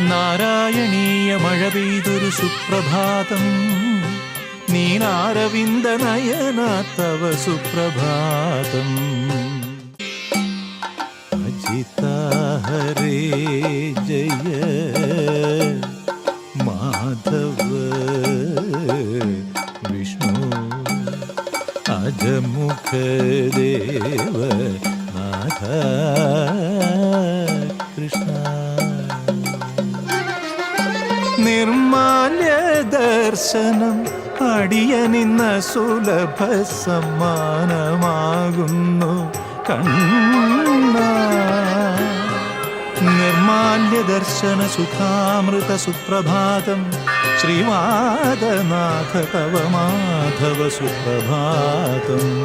നാരായണീയ മഴ പെയ്തൊരു സുപ്രഭാതം. നീനാരവിന്ദ നയന തവ സുപ്രഭാതം. അജിത ഹരേ ജയ. മാധവ വിഷ്ണു. അജമുഖ ദേവ നാഥ കൃഷ്ണ. നിർമാല്യ ദർശനം അടിയനിന്ന സുലഭ സമ്മാനമാകുന്നു. കണ്ണ. നിർമാല്യ ദർശന സുഖാമൃത സുപ്രഭാതം ശ്രീമാതനാഥ തവ മാധവ സുപ്രഭാതം.